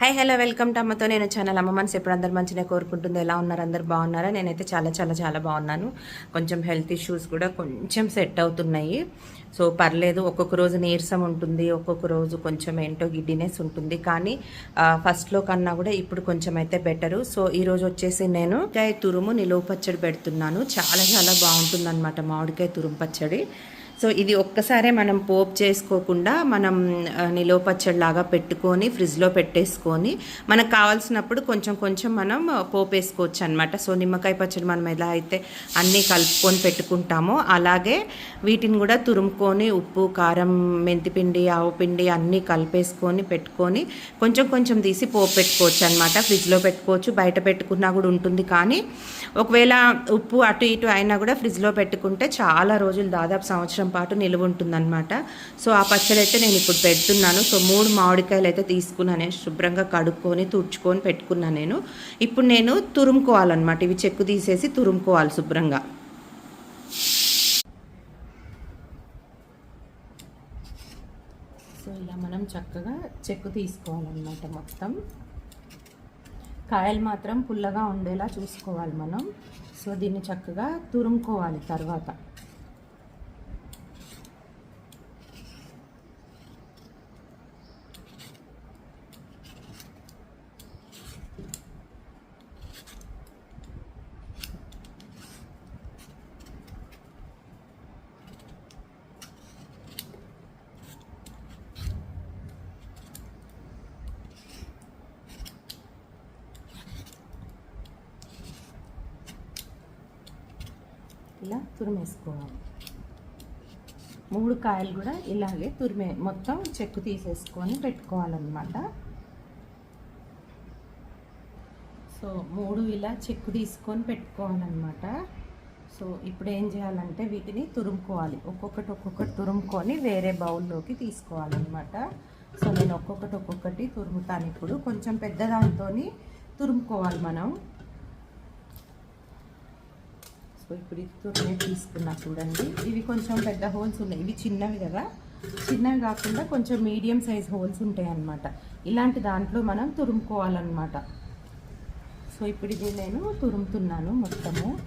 Hi hello welcome to అమ్మతో నేను channel అమ్మ మనసు ఎప్పుడు అందరు మంచిగా కోరుకుంటుంది ఎలా ఉన్నారు? అందరు బాగున్నారా? నేనైతే చాలా చాలా చాలా బాగున్నాను. కొంచెం హెల్త్ ఇష్యూస్ కూడా కొంచెం సెట్ అవుతున్నాయి. సో పర్లేదు ఒక్కొక్క రోజు నీరసం ఉంటుంది ఒక్కొక్క రోజు కొంచెం ఏంటో గిడ్డినెస్ ఉంటుంది. కానీ ఫస్ట్లో కన్నా కూడా ఇప్పుడు కొంచెం అయితే బెటరు సో ఈ రోజు వచ్చేసి నేను తురుము నిలువ పచ్చడి పెడుతున్నాను. చాలా చాలా బాగుంటుంది అనమాట మామిడికాయ తురుము పచ్చడి. సో ఇది ఒక్కసారే మనం పోపు చేసుకోకుండా మనం నిలువ పచ్చడిలాగా పెట్టుకొని ఫ్రిడ్జ్లో పెట్టేసుకొని మనకు కావాల్సినప్పుడు కొంచెం కొంచెం మనం పోపు వేసుకోవచ్చు అనమాట సో నిమ్మకాయ పచ్చడి మనం ఎలా అయితే అన్నీ కలుపుకొని పెట్టుకుంటామో అలాగే వీటిని కూడా తురుముకొని ఉప్పు కారం మెంతిపిండి ఆవు పిండి అన్నీ కలిపేసుకొని పెట్టుకొని కొంచెం కొంచెం తీసి పోపు పెట్టుకోవచ్చు అనమాట ఫ్రిడ్జ్లో పెట్టుకోవచ్చు బయట పెట్టుకున్నా కూడా ఉంటుంది. కానీ ఒకవేళ ఉప్పు అటు ఇటు అయినా కూడా ఫ్రిడ్జ్లో పెట్టుకుంటే చాలా రోజులు దాదాపు సంవత్సరం పాటు నిలువ ఉంటుందన్నమాట. సో ఆ పచ్చడి అయితే నేను ఇప్పుడు పెడుతున్నాను. సో మూడు మామిడికాయలు అయితే తీసుకున్నాను నేను శుభ్రంగా కడుక్కొని తుడుచుకొని పెట్టుకున్నాను నేను. ఇప్పుడు నేను తురుముకోవాలన్నమాట. ఇవి చెక్కు తీసేసి తురుముకోవాలి శుభ్రంగా. సో ఇలా మనం చక్కగా చెక్కు తీసుకోవాలన్నమాట మొత్తం. కాయలు మాత్రం పుల్లగా ఉండేలా చూసుకోవాలి మనం. సో దీన్ని చక్కగా తురుముకోవాలి తర్వాత. ఇలా తురిమేసుకోవాలి. మూడు కాయలు కూడా ఇలాగే తురిమే మొత్తం చెక్కు తీసేసుకొని పెట్టుకోవాలన్నమాట. సో మూడు ఇలా చెక్కు తీసుకొని పెట్టుకోవాలన్నమాట. సో ఇప్పుడు ఏం చేయాలంటే వీటిని తురుముకోవాలి. ఒక్కొక్కటి ఒక్కొక్కటి తురుముకొని వేరే బౌల్లోకి తీసుకోవాలన్నమాట. సో నేను ఒక్కొక్కటి ఒక్కొక్కటి తురుముతాను. ఇప్పుడు కొంచెం పెద్ద దాంతో తురుముకోవాలి మనం. సో ఇప్పుడు ఇదితో తురిమే తీసుకున్నా చూడండి. ఇవి కొంచెం పెద్ద హోల్స్ ఉన్నాయి. ఇవి చిన్నవి కదా? చిన్నవి కాకుండా కొంచెం మీడియం సైజ్ హోల్స్ ఉంటాయి అన్నమాట ఇలాంటి దాంట్లో మనం తురుముకోవాలన్నమాట. సో ఇప్పుడు ఇది నేను తురుముతున్నాను మొత్తము.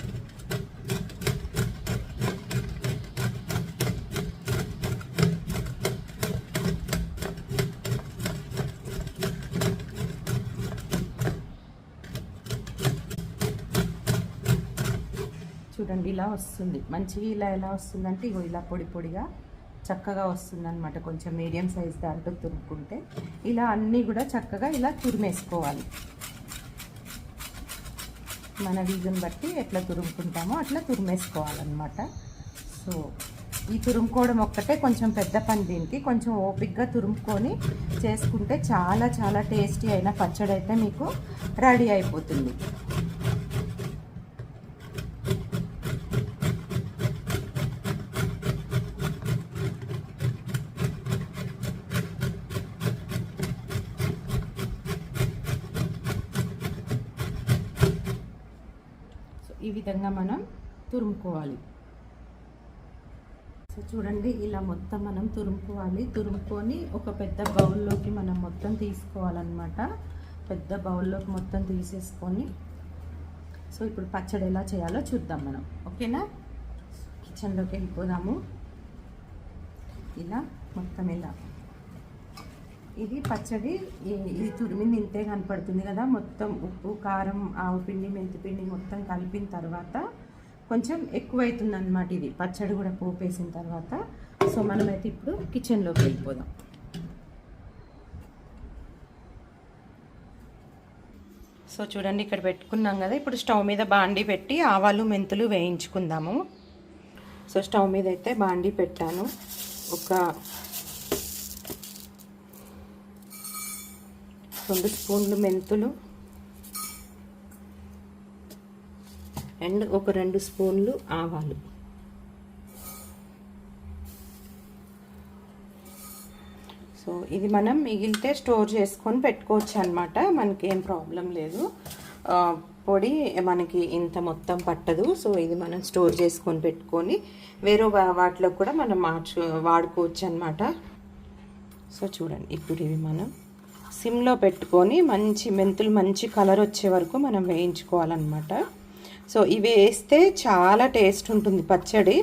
చూడండి ఇలా వస్తుంది. మంచిగా ఇలా ఎలా వస్తుందంటే ఇగో ఇలా పొడి పొడిగా చక్కగా వస్తుంది అనమాట కొంచెం మీడియం సైజ్ దాంట్లో తురుముకుంటే ఇలా అన్నీ కూడా చక్కగా ఇలా తురిమేసుకోవాలి. మన వీజన్ బట్టి ఎట్లా తురుముకుంటామో అట్లా తురిమేసుకోవాలన్నమాట. సో ఈ తురుముకోవడం ఒక్కటే కొంచెం పెద్ద పని దీనికి. కొంచెం ఓపిక్గా తురుముకొని చేసుకుంటే చాలా చాలా టేస్టీ అయిన పచ్చడి అయితే మీకు రెడీ అయిపోతుంది. విధంగా మనం తురుముకోవాలి. సో చూడండి ఇలా మొత్తం మనం తురుముకోవాలి. తురుముకొని ఒక పెద్ద బౌల్లోకి మనం మొత్తం తీసుకోవాలన్నమాట. పెద్ద బౌల్లోకి మొత్తం తీసేసుకొని. సో ఇప్పుడు పచ్చడి ఎలా చేయాలో చూద్దాం మనం. ఓకేనా? కిచెన్లోకి వెళ్ళిపోదాము. ఇలా మొత్తం ఇలా. ఇది పచ్చడి ఈ- ఇది తురిమింది ఇంతే కనపడుతుంది కదా. మొత్తం ఉప్పు కారం ఆవు పిండి మెంతిపిండి మొత్తం కలిపిన తర్వాత కొంచెం ఎక్కువైతుంది అనమాట ఇది. పచ్చడి కూడా పోపేసిన తర్వాత. సో మనమైతే ఇప్పుడు కిచెన్లోకి వెళ్ళిపోదాం. సో చూడండి ఇక్కడ పెట్టుకున్నాం కదా. ఇప్పుడు స్టవ్ మీద బాండి పెట్టి ఆవాలు మెంతులు వేయించుకుందాము. సో స్టవ్ మీద అయితే బాండి పెట్టాను. ఒక రెండు స్పూన్లు మెంతులు. అండ్ ఒక రెండు స్పూన్లు ఆవాలు. సో ఇది మనం మిగిలితే స్టోర్ చేసుకొని పెట్టుకోవచ్చు అనమాట మనకి ఏం ప్రాబ్లం లేదు. పొడి మనకి ఇంత మొత్తం పట్టదు. సో ఇది మనం స్టోర్ చేసుకొని పెట్టుకొని వేరే వా- వాటిలో కూడా మనం మార్చు వాడుకోవచ్చు అనమాట సో చూడండి ఇప్పుడు ఇవి మనం సిమ్లో పెట్టుకొని మంచి మెంతులు మంచి కలర్ వచ్చే వరకు మనం వేయించుకోవాలన్నమాట. సో ఇవి వేస్తే చాలా టేస్ట్ ఉంటుంది పచ్చడి.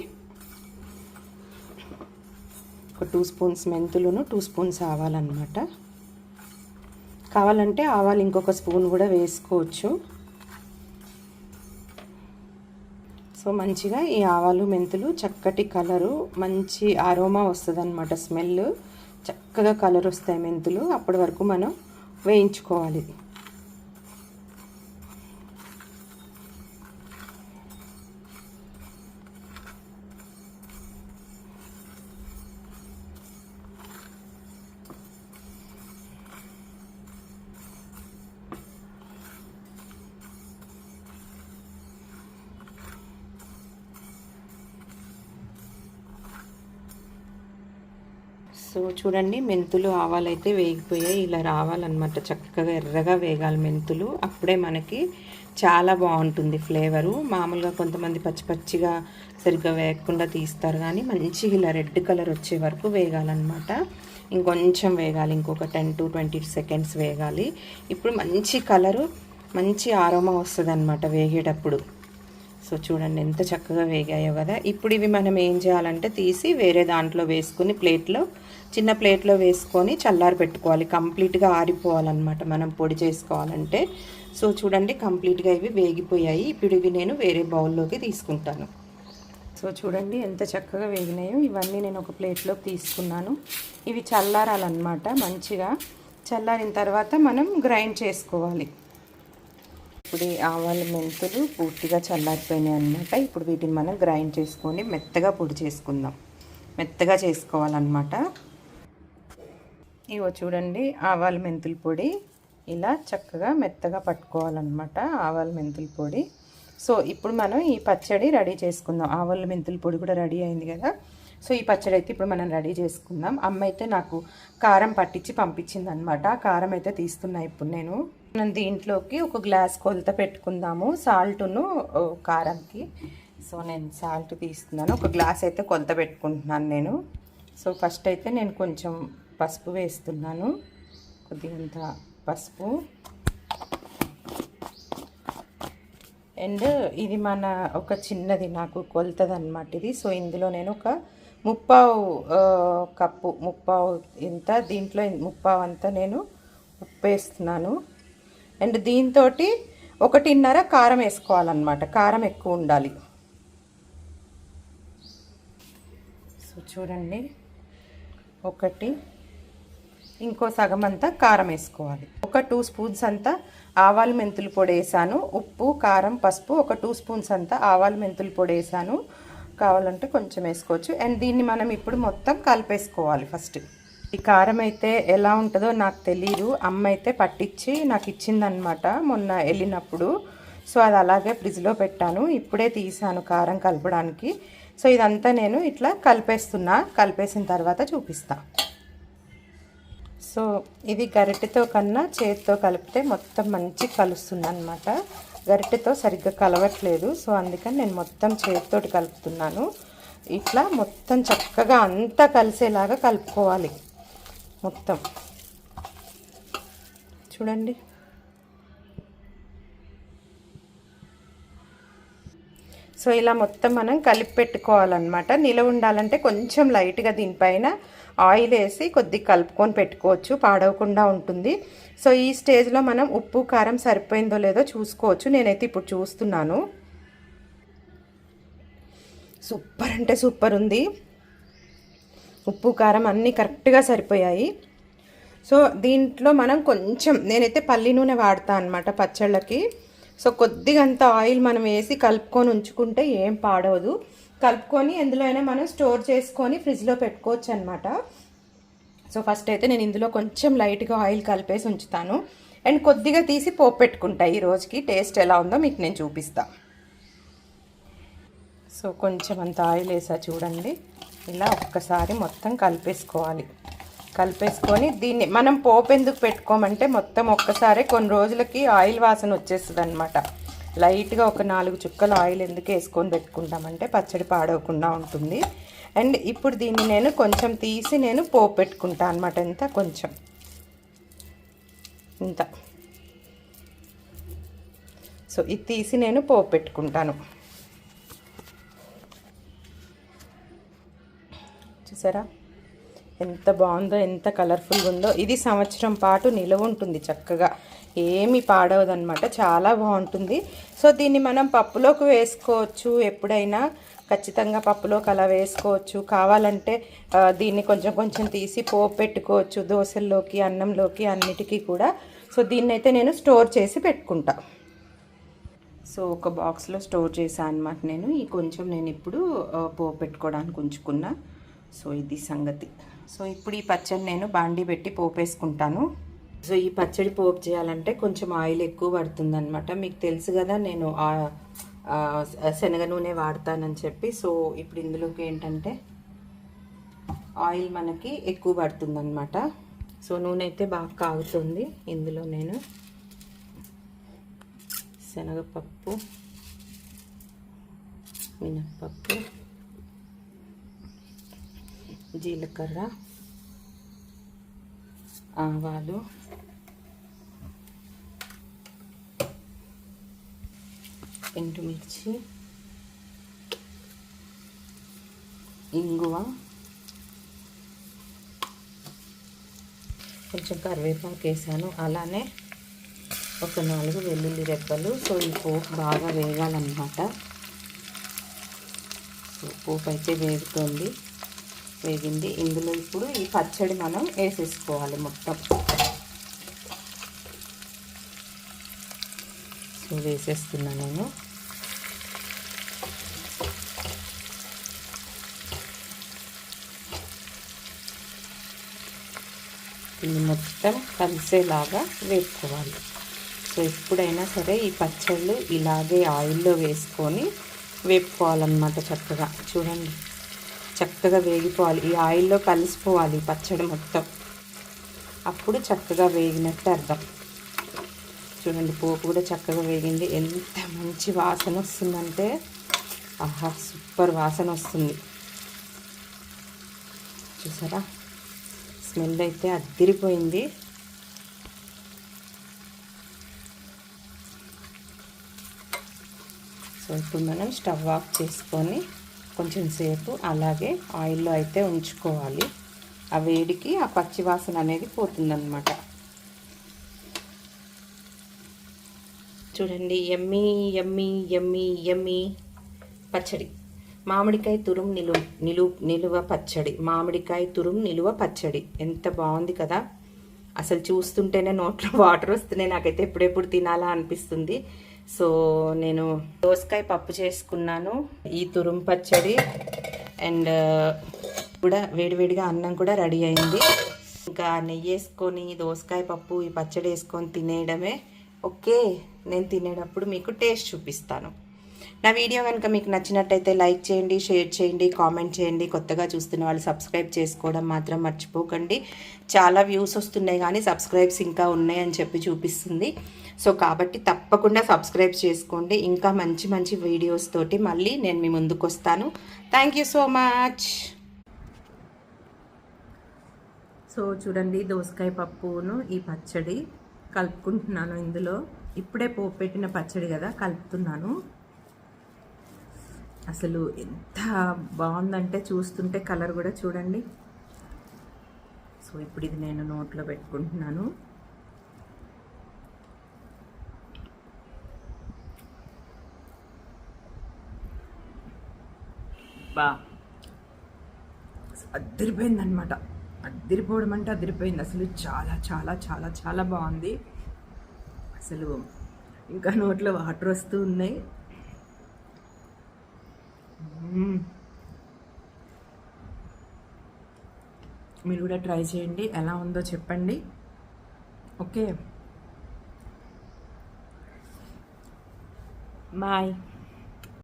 ఒక టూ స్పూన్స్ మెంతులును టూ స్పూన్స్ ఆవాలన్నమాట. కావాలంటే ఆవాలు ఇంకొక స్పూన్ కూడా వేసుకోవచ్చు. సో మంచిగా ఈ ఆవాలు మెంతులు చక్కటి కలరు మంచి ఆరోమా వస్తుంది అనమాట స్మెల్. చక్కగా కలర్ వస్తాయి మెంతులు. అప్పటి వరకు మనం వేయించుకోవాలి. సో చూడండి మెంతులు ఆవాలైతే వేగిపోయాయి. ఇలా రావాలన్నమాట. చక్కగా ఎర్రగా వేగాలి మెంతులు. అప్పుడే మనకి చాలా బాగుంటుంది ఫ్లేవరు. మామూలుగా కొంతమంది పచ్చి పచ్చిగా సరిగ్గా వేయకుండా తీస్తారు కానీ మంచిగా ఇలా రెడ్ కలర్ వచ్చే వరకు వేగాలన్నమాట. ఇంకొంచెం వేగాలి. ఇంకొక టెన్ టు ట్వంటీ సెకండ్స్ వేగాలి. ఇప్పుడు మంచి కలరు మంచి ఆరోమా వస్తుంది అనమాట వేగేటప్పుడు. సో చూడండి ఎంత చక్కగా వేగాయో కదా. ఇప్పుడు ఇవి మనం ఏం చేయాలంటే తీసి వేరే దాంట్లో వేసుకుని ప్లేట్లో చిన్న ప్లేట్లో వేసుకొని చల్లారి పెట్టుకోవాలి. కంప్లీట్గా ఆరిపోవాలన్నమాట మనం పొడి చేసుకోవాలంటే. సో చూడండి కంప్లీట్గా ఇవి వేగిపోయాయి. ఇప్పుడు ఇవి నేను వేరే బౌల్లోకి తీసుకుంటాను. సో చూడండి ఎంత చక్కగా వేగినాయో. ఇవన్నీ నేను ఒక ప్లేట్లోకి తీసుకున్నాను. ఇవి చల్లారాలన్నమాట మంచిగా. చల్లారిన తర్వాత మనం గ్రైండ్ చేసుకోవాలి. ఇప్పుడు ఈ ఆవాల మెంతులు పూర్తిగా చల్లారిపోయినాయి అనమాట ఇప్పుడు వీటిని మనం గ్రైండ్ చేసుకొని మెత్తగా పొడి చేసుకుందాం. మెత్తగా చేసుకోవాలన్నమాట. ఇవో చూడండి ఆవాల మెంతుల పొడి ఇలా చక్కగా మెత్తగా పట్టుకోవాలన్నమాట ఆవాల మెంతుల పొడి. సో ఇప్పుడు మనం ఈ పచ్చడి రెడీ చేసుకుందాం. ఆవాల మెంతుల పొడి కూడా రెడీ అయింది కదా. సో ఈ పచ్చడి అయితే ఇప్పుడు మనం రెడీ చేసుకుందాం. అమ్మ అయితే నాకు కారం పట్టించి పంపించింది అనమాట కారం అయితే తీస్తున్నా ఇప్పుడు నేను. మనం దీంట్లోకి ఒక గ్లాస్ కొలత పెట్టుకుందాము సాల్ట్ను కారంకి. సో నేను సాల్ట్ తీస్తున్నాను ఒక గ్లాస్ అయితే కొలత పెట్టుకుంటున్నాను నేను. సో ఫస్ట్ అయితే నేను కొంచెం పసుపు వేస్తున్నాను. కొద్దిగంత పసుపు. అండ్ ఇది మన ఒక చిన్నది నాకు కొలతది అనమాట ఇది. సో ఇందులో నేను ఒక ముప్పావు కప్పు ముప్పావు ఇంత దీంట్లో ముప్పావు అంతా నేను ఉప్పు వేస్తున్నాను అండ్ దీంతో ఒకటిన్నర కారం వేసుకోవాలన్నమాట. కారం ఎక్కువ ఉండాలి. సో చూడండి. ఒకటి. ఇంకో సగం అంతా కారం వేసుకోవాలి. ఒక టూ స్పూన్స్ అంతా ఆవాలు మెంతులు పొడి వేసాను. ఉప్పు కారం పసుపు ఒక టూ స్పూన్స్ అంతా ఆవాలు మెంతులు పొడి వేసాను. కావాలంటే కొంచెం వేసుకోవచ్చు. అండ్ దీన్ని మనం ఇప్పుడు మొత్తం కలిపేసుకోవాలి ఫస్ట్. ఈ కారం అయితే ఎలా ఉంటుందో నాకు తెలియదు అమ్మ అయితే పట్టించి నాకు ఇచ్చిందనమాట మొన్న వెళ్ళినప్పుడు. సో అది అలాగే ఫ్రిడ్జ్లో పెట్టాను. ఇప్పుడే తీసాను కారం కలపడానికి. సో ఇదంతా నేను ఇట్లా కలిపేస్తున్నా. కలిపేసిన తర్వాత చూపిస్తాను సో ఇది గరిటెతో కన్నా చేతితో కలిపితే మొత్తం మంచి కలుస్తుంది అనమాట గరిటెతో సరిగ్గా కలవట్లేదు. సో అందుకని నేను మొత్తం చేతితోటి కలుపుతున్నాను. ఇట్లా మొత్తం చక్కగా అంతా కలిసేలాగా కలుపుకోవాలి. మొత్తం. చూడండి. సో ఇలా మొత్తం మనం కలిపి పెట్టుకోవాలన్నమాట. నిలవ ఉండాలంటే కొంచెం లైట్గా దీనిపైన ఆయిల్ వేసి కొద్దిగా కలుపుకొని పెట్టుకోవచ్చు. పాడవకుండా ఉంటుంది. సో ఈ స్టేజ్లో మనం ఉప్పు కారం సరిపోయిందో లేదో చూసుకోవచ్చు. నేనైతే ఇప్పుడు చూస్తున్నాను. సూపర్ అంటే సూపర్ ఉంది. ఉప్పు కారం అన్నీ కరెక్ట్గా సరిపోయాయి. సో దీంట్లో మనం కొంచెం నేనైతే పల్లి నూనె వాడతా అనమాట పచ్చళ్ళకి. సో కొద్దిగా అంత ఆయిల్ మనం వేసి కలుపుకొని ఉంచుకుంటే ఏం పాడవదు. కలుపుకొని ఎందులో అయినా మనం స్టోర్ చేసుకొని ఫ్రిడ్జ్లో పెట్టుకోవచ్చు అనమాట సో ఫస్ట్ అయితే నేను ఇందులో కొంచెం లైట్గా ఆయిల్ కలిపేసి ఉంచుతాను. అండ్ కొద్దిగా తీసి పోపు పెట్టుకుంటా ఈ రోజుకి. టేస్ట్ ఎలా ఉందో మీకు నేను చూపిస్తా. సో కొంచెం అంత ఆయిల్ వేసా చూడండి. ఇలా ఒక్కసారి మొత్తం కలిపేసుకోవాలి. కలిపేసుకొని దీన్ని మనం పోపు ఎందుకు పెట్టుకోమంటే మొత్తం ఒక్కసారి కొన్ని రోజులకి ఆయిల్ వాసన వచ్చేస్తుంది అనమాట లైట్గా ఒక నాలుగు చుక్కలు ఆయిల్ ఎందుకు వేసుకొని పెట్టుకుంటామంటే పచ్చడి పాడవకుండా ఉంటుంది. అండ్ ఇప్పుడు దీన్ని నేను కొంచెం తీసి నేను పోపు పెట్టుకుంటా అనమాట ఎంత? కొంచెం. ఇంత. సో ఇది తీసి నేను పోపు పెట్టుకుంటాను. చూసారా? ఎంత బాగుందో ఎంత కలర్ఫుల్గా ఉందో. ఇది సంవత్సరం పాటు నిలవ ఉంటుంది చక్కగా. ఏమి పాడవదనమాట చాలా బాగుంటుంది. సో దీన్ని మనం పప్పులోకి వేసుకోవచ్చు. ఎప్పుడైనా ఖచ్చితంగా పప్పులోకి అలా వేసుకోవచ్చు. కావాలంటే దీన్ని కొంచెం కొంచెం తీసి పోపు పెట్టుకోవచ్చు. దోశల్లోకి అన్నంలోకి అన్నిటికీ కూడా. సో దీన్ని అయితే నేను స్టోర్ చేసి పెట్టుకుంటా. సో ఒక బాక్స్లో స్టోర్ చేశాను అనమాట నేను. ఈ కొంచెం నేను ఇప్పుడు పోపు పెట్టుకోవడానికి ఉంచుకున్నా. సో ఇది సంగతి. సో ఇప్పుడు ఈ పచ్చడి నేను బాండి పెట్టి పోపు వేసుకుంటాను సో ఈ పచ్చడి పోపు చేయాలంటే కొంచెం ఆయిల్ ఎక్కువ పడుతుందనమాట మీకు తెలుసు కదా నేను శనగ నూనె వాడతానని చెప్పి. సో ఇప్పుడు ఇందులోకి ఏంటంటే ఆయిల్ మనకి ఎక్కువ పడుతుందనమాట సో నూనె అయితే బాగా కాగుతుంది. ఇందులో నేను శనగపప్పు మినప్పప్పు జీలకర్ర ఆవాలు ఎండుమిర్చి ఇంగువ కొంచెం కరివేపాకు వేసాను. అలానే ఒక నాలుగు వెల్లుల్లి రెప్పలు సో ఈ పోపు బాగా వేగాలన్నమాట. పోపు అయితే వేగుతుంది. వేగింది. ఇందులో ఇప్పుడు ఈ పచ్చడి మనం వేసేసుకోవాలి మొత్తం. సో వేసేస్తున్నా నేను. ఇది మొత్తం కలిసేలాగా వేపుకోవాలి. సో ఎప్పుడైనా సరే ఈ పచ్చళ్ళు ఇలాగే ఆయిల్లో వేసుకొని వేపుకోవాలన్నమాట చక్కగా. చూడండి. చక్కగా వేగిపోవాలి. ఈ ఆయిల్లో కలిసిపోవాలి పచ్చడి మొత్తం. అప్పుడు చక్కగా వేగినట్టు అర్థం. చూడండి పోపు కూడా చక్కగా వేగింది. ఎంత మంచి వాసన వస్తుందంటే ఆహా సూపర్ వాసన వస్తుంది. చూసారా? స్మెల్ అయితే అద్దిరిపోయింది. సో ఇప్పుడు మనం స్టవ్ ఆఫ్ చేసుకొని కొంచెం సేపు అలాగే ఆయిల్లో అయితే ఉంచుకోవాలి. ఆ వేడికి ఆ పచ్చి వాసన అనేది పోతుందన్నమాట. చూడండి ఎమ్మి ఎమ్మి ఎమ్మి ఎమ్మి పచ్చడి. మామిడికాయ తురుం నిలు నిలు నిలువ పచ్చడి. మామిడికాయ తురుం నిలువ పచ్చడి. ఎంత బాగుంది కదా. అసలు చూస్తుంటేనే నోట్లో వాటర్ వస్తున్నాయి. నాకైతే ఎప్పుడెప్పుడు తినాలా అనిపిస్తుంది. సో నేను దోసకాయ పప్పు చేసుకున్నాను ఈ తురుం పచ్చడి అండ్ uh, కూడా వేడివేడిగా అన్నం కూడా రెడీ అయింది. ఇంకా నెయ్యి వేసుకొని దోసకాయ పప్పు ఈ పచ్చడి వేసుకొని తినేయడమే. ఓకే నేను తినేటప్పుడు మీకు టేస్ట్ చూపిస్తాను. నా వీడియో కనుక మీకు నచ్చినట్టయితే లైక్ చేయండి షేర్ చేయండి కామెంట్ చేయండి. కొత్తగా చూస్తున్న వాళ్ళు సబ్స్క్రైబ్ చేసుకోవడం మాత్రం మర్చిపోకండి. చాలా వ్యూస్ వస్తున్నాయి కానీ సబ్స్క్రైబ్స్ ఇంకా ఉన్నాయని చెప్పి చూపిస్తుంది. సో కాబట్టి తప్పకుండా సబ్స్క్రైబ్ చేసుకోండి. ఇంకా మంచి మంచి వీడియోస్ తోటి మళ్ళీ నేను మీ ముందుకు వస్తాను. Thank you so much so చూడండి దోసకాయ పప్పును ఈ పచ్చడి కలుపుకుంటున్నాను ఇందులో. ఇప్పుడే పోపు పెట్టిన పచ్చడి కదా కలుపుతున్నాను. అసలు ఎంత బాగుందంటే చూస్తుంటే కలర్ కూడా చూడండి. సో ఇప్పుడు ఇది నేను నోట్లో పెట్టుకుంటున్నాను. బా అద్దరిపోయింది అనమాట అద్దరిపోవడం అంటే అద్దరిపోయింది అసలు చాలా చాలా చాలా చాలా బాగుంది. అసలు ఇంకా నోట్లో వాటర్ వస్తూ ఉన్నాయి. మీరు కూడా ట్రై చేయండి. ఎలా ఉందో చెప్పండి. ఓకే. బాయ్.